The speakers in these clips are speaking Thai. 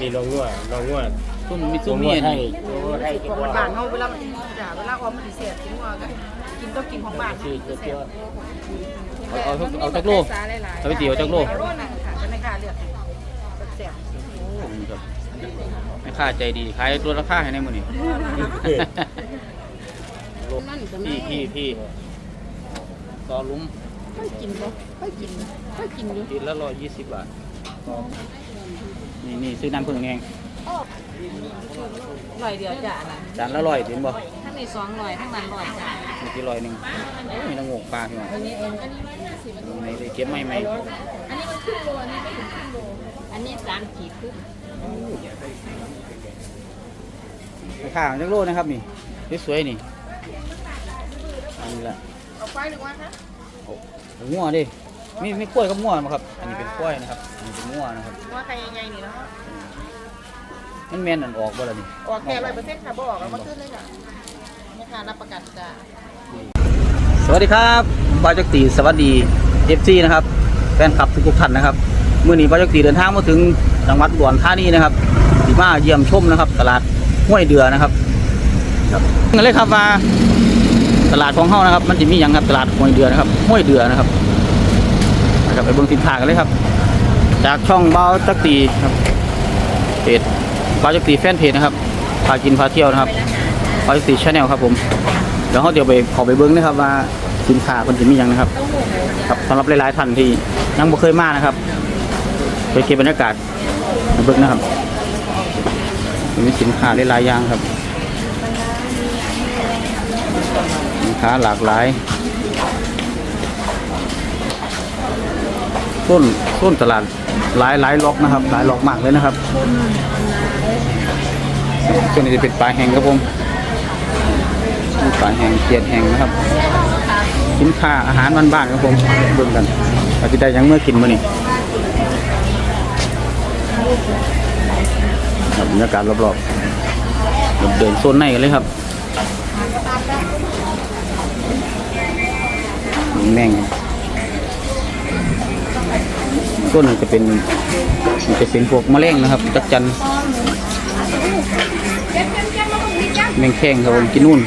นี่น้องงัวน้องงัวต้นมิตัซูวมิงัวอันไทยนี้ตัวงัวไทยที่ของว่าบ้านเฮาเวลามันจ้ะเวลาออมมันสิเสียกินว่ากันกินต้องกินของบ้านชื่อตัวตัวเอาเอาเอาจักโลเอาไปเตี๋ยวจักโลโลนึงค่ะจะไม่ค่าเลือกแซ่บโอ้นี่ครับแม่ค้าใจดีขายตัวราคาให้ในมื้อนี้พี่พี่พี่ต่อหลุมค่อยกินบ่ค่อยกินค่อยกินอยู่กินละร้อยยี่สิบบาท นี่นี่ซื้อน้ำผึ้งแห้งร้อยเดียวจ้ะนะจานละร้อยถึงบ่ทั้งนี้200ทั้งนั้น100จ้ะมีกี่ร้อยหนึ่งโอ้ยมีละงกปลาพี่น้องอันนี้เองอันนี้150ในเลยเก็บไม่ไม่อันนี้มันครึ่งโลอันนี้ไม่ถึงครึ่งโลอันนี้3ขีดครึ่งราคาจักโลนะครับนี่สวยๆนี่อันนี้ละเอาไปหรือว่าคะโอ้งัวดิ มีมีกล้วยกับงัวมั้ครับ อันนี้เป็นกล้วยนะครับอันนี้เป็นงัวนะครับว่าใครใหญ่ๆนี่เนาะมันแม่นอันออกบ่ล่ะนี่ออกแค่100%ค่ะบ่ออกแล้วมาขึ้นเลยจ้ะนี่ค่ะรับประกันจ้ะสวัสดีครับบายจักรีสวัสดีเอฟซีนะครับแฟนคลับทุกๆท่านนะครับเมื่อนี้บายจักรีเดินทางมาถึงจังหวัดอุดรธานีนะครับที่มาเยี่ยมชมนะครับ ตลาดห้วยเดือนะครับครับงั้นเลยครับว่าตลาดของเฮานะครับ มันจะมีอย่างครับตลาดห้วยเดือนะครับห้วยเดือนะครับนะ ครับไปเบิ่งสินค้ากันเลยครับ จากช่องเบ้าจักรีครับเพจเบ้าจักรีแฟนเพจนะครับพากินพาเที่ยวนะครับเบาจักรีชาแนลครับผมเดี๋ยวเขาเดี๋ยวไปขอไปเบิ้งนะครับว่าสินค้าคนจะมีอย่างนะครับครับสำหรับหลายๆท่านที่ยังบ่เคยมานะครับไปเก็บบรรยากาศเบิ้งนะครับมีสินค้าหลายๆอย่างครับสินค้าหลากหลาย ต้นต้นตลาดหลายหลายล็อกนะครับ หลายล็อกมากเลยนะครับส่วนนี้จะเป็นปลาแห้งครับผมปลาแห้งเกียดแห้งนะครับสินค้าอาหารบ้านๆครับผมเบิ่งกันว่าจะได้ยังเมื่อกินมื้อนี้ครับบรรยากาศรอบๆเดินโซนในกันเลยครับแม่ง ต้นจะเป็นจะเป็นพวกแมลงนะครับจักจันแมงแข้งครับผมกินนู่น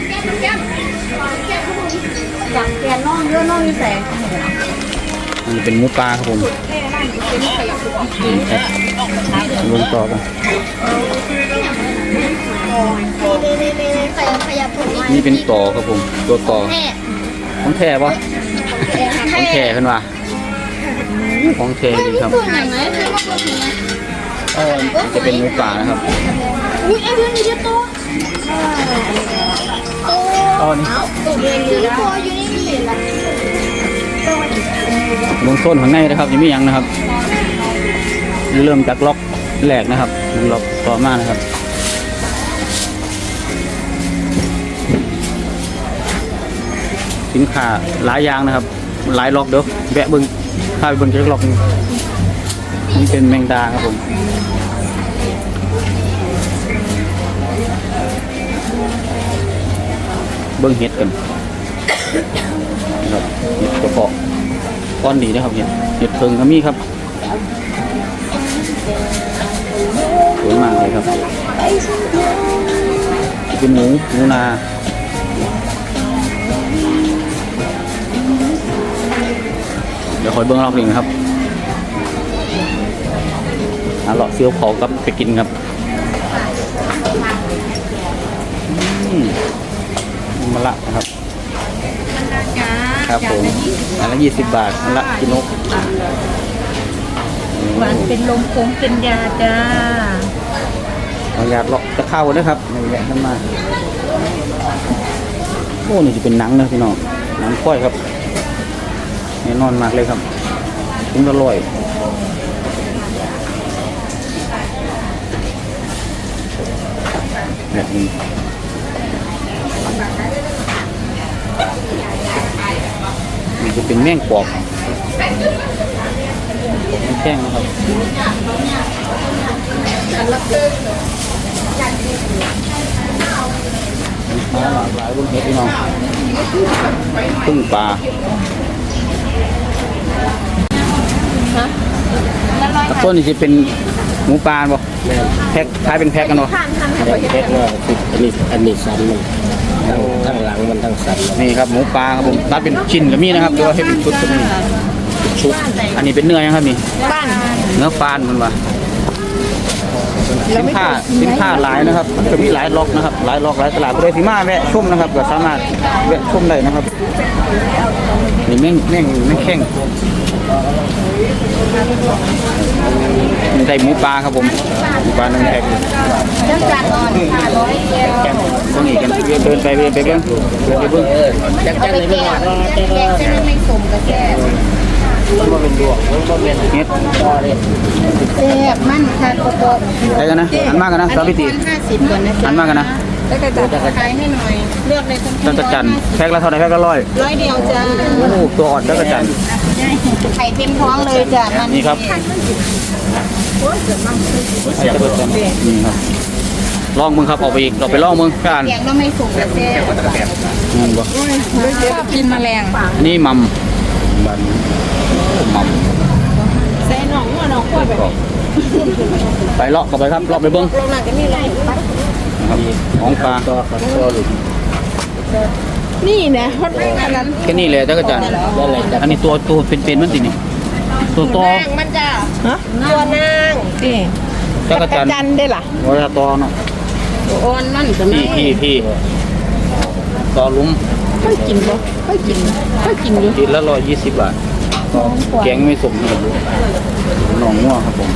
อยากแกนน้องเยอะน้องนี่แสงอันนี้เป็นหมูปลาครับผมนี่ครับลงต่อกันขยับขยับผมมานี่เป็นต่อครับผม ตัวต่อแม่ของแท้ปะของแท้ขึ้นว่า ของแท้จริงครับตัวไหนไหมคือว่าตัวไหนอ๋อจะเป็นหมูป่านะครับอุ้ยไอ้เรื่องนี้เยอะโตัวอ๋อนี่ตัวเองอยู่นะตัวอยู่นี่เหรียญละลงโซนข้างในนะครับยังไมีหยังนะครับ เริ่มจากล็อกแรกนะครับล็อกต่อมานะครับสินค้าหลายอย่างนะครับ หลายล็อกเด้อแวะเบิ่ง พาไปเบิ่งจักล็อกนี่เป็นแมงดาครับผมเบิ่งเห็ดกันนะครับเห็ดกระเพาะก้อนดีนะครับเห็ดเห็ดเพิงก็มีครับสวยมากเลยครับเป็นหมูหมูนา เดี๋ยวคอยเบิ้งรอบหนึ่งนะครับหาเลาะเซียวเผากับไปกินครับอืมมะละนะครับครับผมอันละยี่สิบบาทอันละกินกหวานเป็นลมคงเป็นยาจ้าเอาอยากเลาะจะเข้าด้วยครับนี่แหละขึ้นมาโอ้นี่จะเป็นหนังนะพี่น้องหนังค่อยครับ แน่นอนมากเลยครับถึงอร่อยแบบนี้นี่จะเป็นแม่งปอกแม่งแข้งนะครับหลากหลายรุ่นเห็ดพี่น้องพึ่งปลา ต้นนี้จะเป็นหมูปลาบ่แพ็คขายเป็นแพ็คกันเนาะแพ็คแพ็คว่าคืออันนี้อันนี้สันมันทั้งทั้งหลังมันทั้งสันมันนี่ครับหมูปลาครับผมตัดเป็นชิ้นก็มีนะครับหรือว่าให้เป็นชุดก็มีชุดอันนี้เป็นเนื้อยังครับนี่บ้านเนื้อปลานมันว่าสินค้าสินค้าหลายนะครับก็มีหลายล็อกนะครับ หลายล็อกหลายตลาดผู้ใดสิมาแวะชมนะครับก็สามารถแวะชมได้นะครับนี่แม่งแม่งแม่งแข้งนี่ ใส่หมูปลาครับผมหมูปลาหนึ่งแพ็คเรื่องการนอนค่ะร้อยเดียวตรงนี้กันเดินไปเดินไปเบิ้งเดินไปเบิ้งจักจังเลยไม่หวานเนาะแกงจะไม่สมกับแกงมันบ่เป็นดวงมันบ่เป็นเฮ็ดพอเลยแซ่บมันค่ะโกโก้ไปกันนะอันมากกันนะสาวิตรีห้าสิบก่อนนะอันมากกันนะ แล้วก็จะขายให้หน่อย เลือกเลยทั้งจักรจันทร์แพ็คละเท่าไหร่แพ็คละร้อยร้อยเดียวจ้าโอ้โหตัวอ่อนจักรจันทร์ไข่เต็มท้องเลยจ้ะมันนี่ครับไอ้จักรจันทร์นี่ครับลองมึงครับเอาไปอีกเราไปลองมึงพี่อ่านแกงก็ไม่สุกแล้วแซ่บนั่นบ่กินแมลงอันนี้มัมมันมัมใส่หนองหัวหนองกล้วยไปไปเลาะเข้าไปครับเลาะไปเบิ้ง ครับของปลาตัวกับตัวหลุดนี่นะฮอตอันนั้นแค่นี้แหละจักรจันทร์นั่นแหละจักอันนี้ตัวตัวเป็นๆมันสินี่ตัวต่อนางมันจะฮะตัวนางนี่จักรจันทร์จันได้ล่ะเวลาต่อเนาะอ่อนนั่นก็พี่พี่พี่ต่อหลุมค่อยกินบ่ค่อยกินค่อยกินอยู่ทีละร้อยยี่สิบบาทแกงไม่สมกับหนองงัวครับผม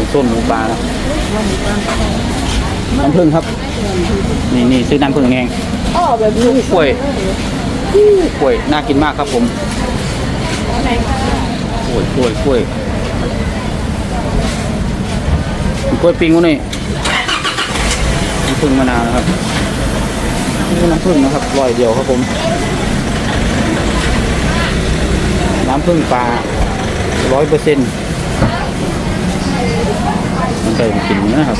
เป็นส้นหมูปลานะน้ำผึ้งครับ นี่นี่ซื้อน้ำผึ้งเองอ้อแบบนี้กล้วยกล้วยน่ากินมากครับผมกล้วยกล้วยกล้วยกล้วยปิ้งวะนี่น้ำผึ้งมะนาวนะครับนี่น้ำผึ้งนะครับร้อยเดียวครับผม น้ำผึ้งปลาร้อยเปอร์เซ็นต์ มันเคยกินนื้อครับ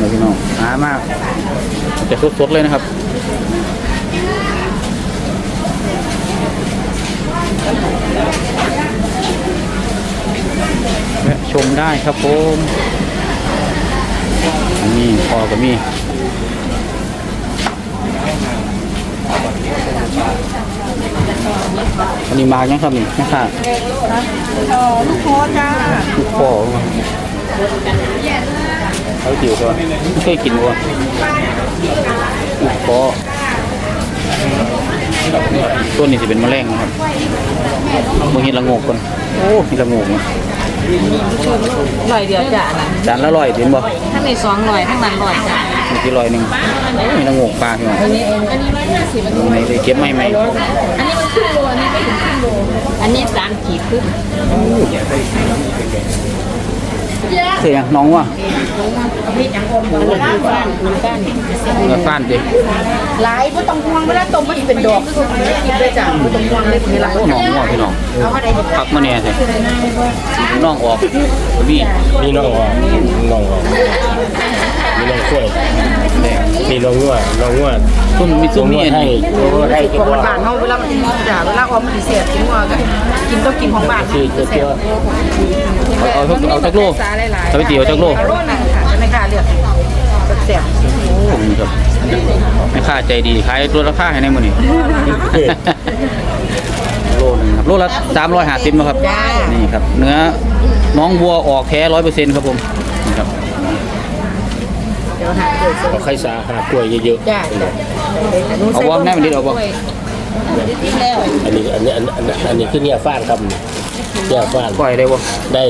นี่พี่น้องหามากจะสดๆเลยนะครับแวะชมได้ครับผมนี่พอกับมี อันนี้มายังครับนี่นะค่ะลูกคอจ้าลูกคอเขาจิ๋วก่อนไม่เคยกินว่ะลูกคอตัวนี้จะเป็นแมลงนะครับบางทีละโงกก่อนโอ้มีละโงกนะ ร้อยเดียวจ้านะจานละร้อยเห็นบ่ถ้ามีสองร้อยทั้งนั้นร้อยจ้ามีกี่ร้อยหนึ่งมีละโงกปลาพี่น้องอันนี้อันนี้ร้อยห้าสิบในเลยเก็บไม่ไหมอันนี้มันครึ่งโลอันนี้ไม่ถึงครึ่งโลอันนี้สามขีดครึ่ง เสียงน้องว่ะนี่จังอมเหมือนกันเหมือนกันเงาฟ้านดิหลายบ่ต้องห่วงเวลาต้มมันเป็นดอกกินได้จ้ะบ่ต้องห่วงเลยนี่ล่ะโอ้น้องว่ะพี่น้องเอาอะไรดีพักมาเนี่ยสิน้องออกมีมีน้องว่าน้องว่ามีน้องกล้วยแดงมีน้องงัวน้องงัว ต้นมีตัซุ้วมงันี่วอันให้นี้ตัวให้ขที่องว่าบ้านเฮาเวลามันจ้ะเวลาออมมันสิเสียบกินว่าก็กินต้องกินของบ้านที่ตัวเตี้ยเอาเอาเอาเอาจักโลสาหลายๆสาวิตรีเอาจักโลเอาโลนึงค่ะไม่กล้าเลือกแซ่บโอ้นี่ครับแม่ค้าใจดีขายตัวราคาให้ในมื้อนี้โลหนึงครับโลละ350นะครับนี่ครับ เนื้อน้องวัวออกแท้100%ครับผมนี่ครับ เดี๋ยวหาเกิดเอาไข่สาหากล้วยเยอะจ้าเอาบ่แม่มันดิเอาบ่ดิ้นแล้วๆอันนี้อันนี้อันอันอันนี้คือเนี่ยฟ้านครับเนี่ยฟ้านปล่อยได้บ่ได้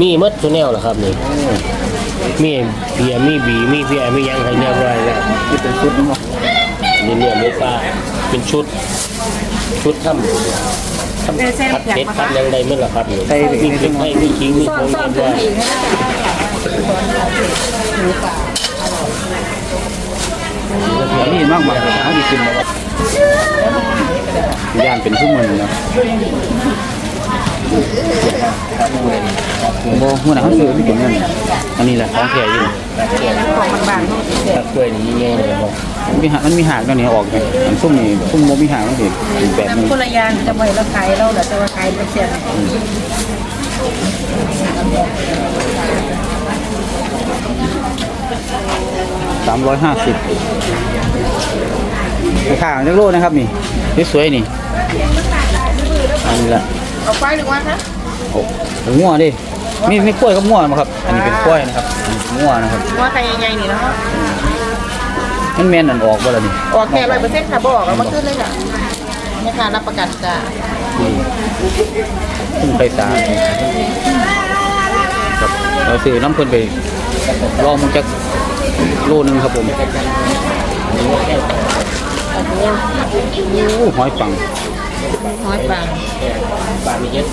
มีหมดทุกแนวเหรอครับนี่มีเบียร์มีบีมีเบียร์มีหยังให้เรียบร้อยแล้วนี่เป็นชุดนึงเนาะนี่เนี่ยหมูปลาเป็นชุด ชุดทำทำผัดเผ็ดผัดยังไงเมื่อละครับนี่ใส่มีพริกไทยมีขิงมีผงเรียบร้อย นี่มากมายหาดีกินแล้ยานเป็นชั่วโมงนะโมหัวหน้าเขาซื้อไม่กินนอันนี้แหละของแท้อยู่ของบางๆตัดกล้วยนี่แย่เลยบอกมันมีหางมันมีหางตัวนี้ออกไงมันซุ่มนี่ซุ่มโมมีหางมันสิแบบนี้คนละยางจะไปแล้วขายเราเหรอจะมาขายเป็เสียง 350ราสิบข้าจักโลนะครับนี่สวยนี่อันนี้ละเอาไปหนึ่งวันนะโอ้งัวดิมีมีกล้วยกับงัวมาครับ อันนี้เป็นกล้วยนะครับงัวนะครับงัวไก่ใหญ่ๆนี่นะครับมันแม่นอันออกบ่ล่ะนี่ออกแค่ร้อยเปอร์เซ็นต์ค่ะบออามาขึ้นเลยค่ะนี่ค่ะรับประกันจ้าขึ้นไปตาครัเราซื้อน้ำเพิ่นไปลองมังจะ โลนึงครับผมโอ้หอยปังน้อยปังบาทนี้เย็ด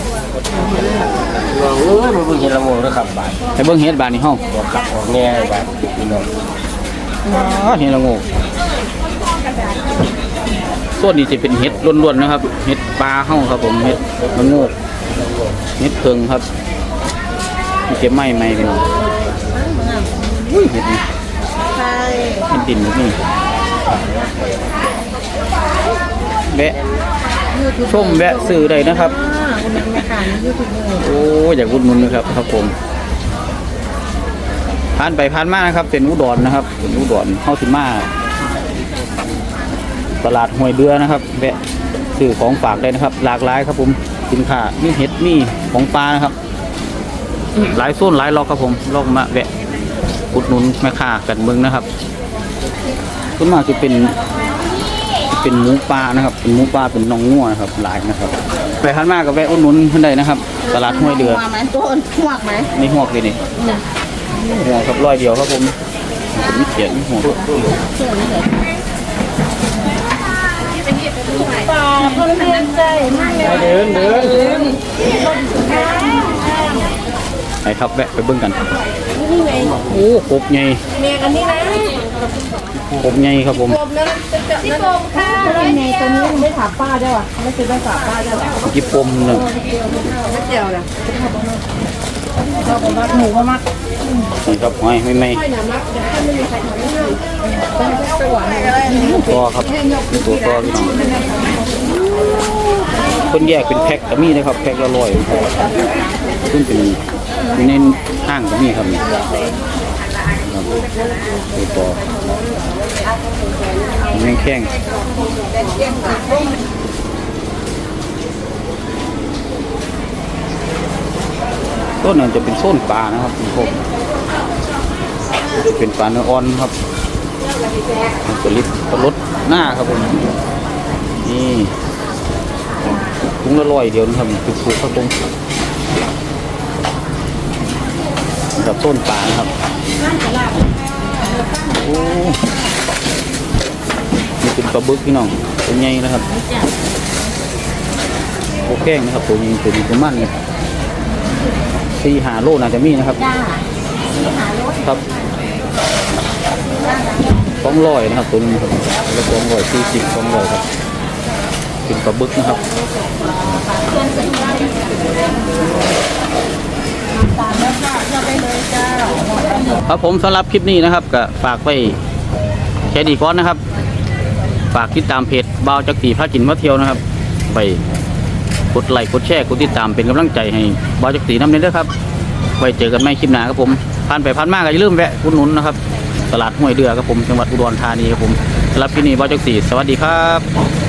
ลองเอ้ยมันเพิ่งเห็นละโมงด้วยครับบาทให้เบิ่งเฮ็ดบานนี่เฮาออกขับออกแง่บาทพี่น้องอ๋อเฮ็ดละโงกส่วนนี้จะเป็นเฮ็ดล้วนๆนะครับเฮ็ดปลาเฮาครับผมเฮ็ดละโงกเฮ็ดเพิงครับมีเก็บไม้ใหม่พี่น้องอุ้ยเฮ็ดนี่ใช่ เฮ็ดดินนี่แวะชมแวะซื้อได้นะครับโอ้อยากอุดหนุนนะครับครับผมผ่านไปผ่านมานะครับเป็นอุดรนะครับเป็นอุดรเข้าสิมาตลาดห้วยเดือนะครับแวะซื้อของฝากได้นะครับ หลากหลายครับผมสินค้ามีเห็ดมีของปลานะครับหลายโซนหลายล็อกครับผมลองมาแวะ อุดหนุนแม่ค้ากันเมืองนะครับส่วนมากจะเป็นเป็นหมูปลานะครับ เป็นหมูปลาเป็นน้องงัวนะครับ หลายนะครับ ไปพันมากกับแวะอุดหนุนเพิ่นได้นะครับ ตลาดห้วยเดือหัวไหมต้นหัวไหมนี่หวกเลยนี่หัวครับร้อยเดียวครับผมผมมีเขียนหัวครับปลาคนเลี้ยงใจมากเลยเดินเดินไปครับแวะไปเบิ่งกัน โอ้กบใหญ่เมียกันนี่นะกบใหญ่ครับผมกบนั้นจะนี่กบค่ะแล้วไงตัวนี้ไม่ถามป้าได้ว่ะไม่ซื้อต้องถามป้าได้ว่ะยิบปมหนึ่งไม่เจียวนะเราบอกว่าหมูมามักนี่ครับหอยไม่ไม่สวรรค์ตัวครับเป็นตัวตัวพี่น้องคนแยกเป็นแพ็คก็มีนะครับ แพ็คละร้อยขึ้นเป็นอยู่ใน ห้างก็มีครับนี่ตัวตัวแมงแข้งต้นนั้นจะเป็นโซนปลานะครับคุณผมจะเป็นปลาเนื้ออ่อนครับมันจะลิบปลาลดหน้าครับผมนี่ถุงละร้อยเดียวนะครับถูกๆครับผม กับต้นปลานะครับโอ้นี่เป็นปลาบึกพี่น้องตัวใหญ่นะครับโอแข้งนะครับตัวนี้ตัวนี้ตัวมันเนี่ยสี่หาโลน่าจะมีนะครับครับสองร้อยนะครับตัวนี้ครับแล้วสองร้อยสี่สิบสองร้อยครับเป็นปลาบึกนะครับ ครับผมสำหรับคลิปนี้นะครับก็ฝากไว้แค่ดีก้อนนะครับ ฝากติดตามเพจบ่าวจักรีพระกินมาเที่ยวนะครับ ไปกดไลค์กดแชร์กดติดตามเป็นกำลังใจให้บอยจักรีน้ำเน้นด้วยครับไว้เจอกันใหม่คลิปหน้าครับผมผ่านไปผ่านมาก็อย่าลืมแวะอุดหนุนนะครับ ตลาดห้วยเดือครับผมจังหวัดอุดรธานีครับผมสำหรับที่นี่บอยจักรีสวัสดีครับ